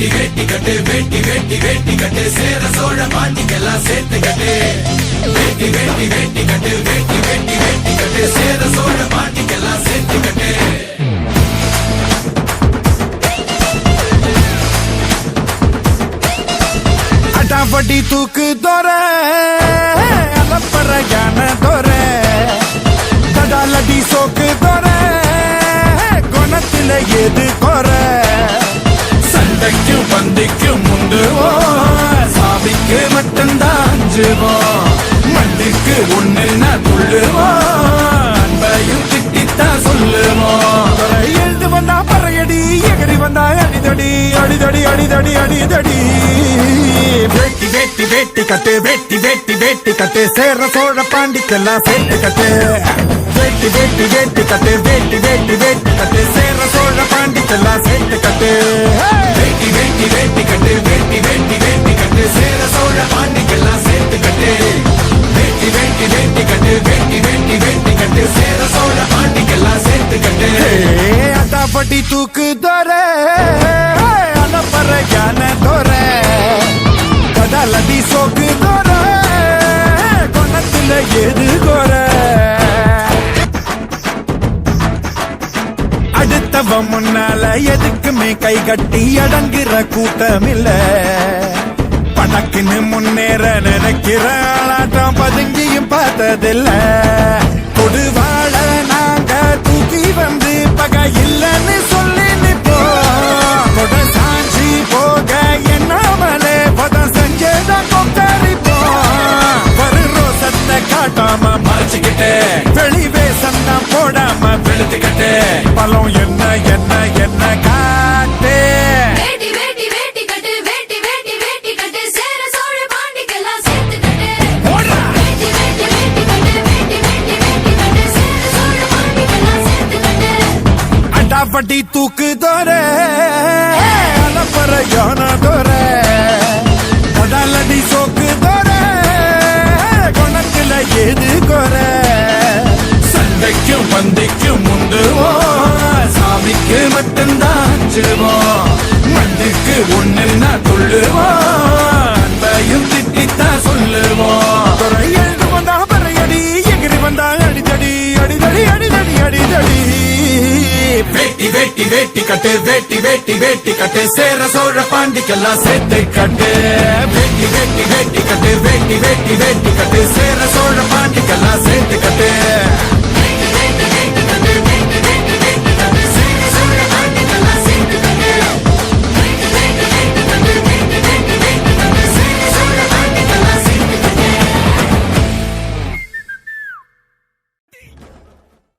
வேட்டி வேட்டி கட்டு வேட்டி வேட்டி வேட்டி கட்டு சேர சோழ பாண்டிக்கெல்லாம் சேர்த்து கட்டு. வேட்டி வேட்டி வேட்டி கட்டு வேட்டி வேட்டி வேட்டி கட்டு சேர சோழ பாண்டிக்கெல்லாம் சேர்த்து கட்டு. அடாபடி தூக்கு தோற அலப்பற மட்டும்தான் மண்ணுக்கு ஒண்ணுன்னா துள்ளுவோம் அன்பையும் திட்டித்தான் சொல்லுவா. எழுந்து வந்தா பறையடி எகரி வந்தா அடிதடி அடிதடி அடிதடி அடிதடி. வேட்டி வேட்டி வேட்டி கட்டு வேட்டி வேட்டி வேட்டி கட்டு. சேர சோழ பாண்டிக்கெல்லாம் சேர்த்து கட்டு. வேட்டி வேட்டி வேட்டி கட்டு வேட்டி வேட்டி வேட்டி கட்டு. சேர சோழ பாண்டிக்கெல்லாம் சேர்த்து கட்டு. வேட்டி கட்டு சேர சோழ பாண்டிக்கெல்லாம் சேர்த்து கட்டு அட்டாப்பட்டி தூக்கு தோற. அலப்பற ஞான தோற கடலடி சோக்கு தோற. கொண்டத்துல எது கோர அடுத்தவ முன்னால எதுக்குமே கை கட்டி அடங்குற கூட்டம் இல்ல படக்குன்னு முன்னேற நினைக்கிற ஆளாட்டம் பதுங்கியும் பார்த்ததில்லை. காட்டாம மறைச்சுக்கிட்டு வெளி வேஷம் தான் போடாம வெளுத்துக்கிட்டு பழம் என்ன என்ன என்ன காட்டு. வேட்டி வேட்டி வேட்டி கட்டு வேட்டி வேட்டி பந்திக்கும் முந்துவோம் சாமிக்கு மட்டும்தான் அஞ்சுவோம். மண்ணுக்கு ஒண்ணுன்னா துள்ளுவோம் அன்பையும் திட்டித்தான் சொல்லுவோம். எழுந்து வந்தா பறையடி எகிரி வந்தா அடிதடி அடிதடி அடிதடி அடிதடி. வேட்டி வேட்டி வேட்டி கட்டு வேட்டி வேட்டி வேட்டி கட்டு. சேர சோழ பாண்டிக்கெல்லாம் சேர்த்து கட்டு. வேட்டி வேட்டி வேட்டி கட்டு வேட்டி வேட்டி வேட்டி கட்டு.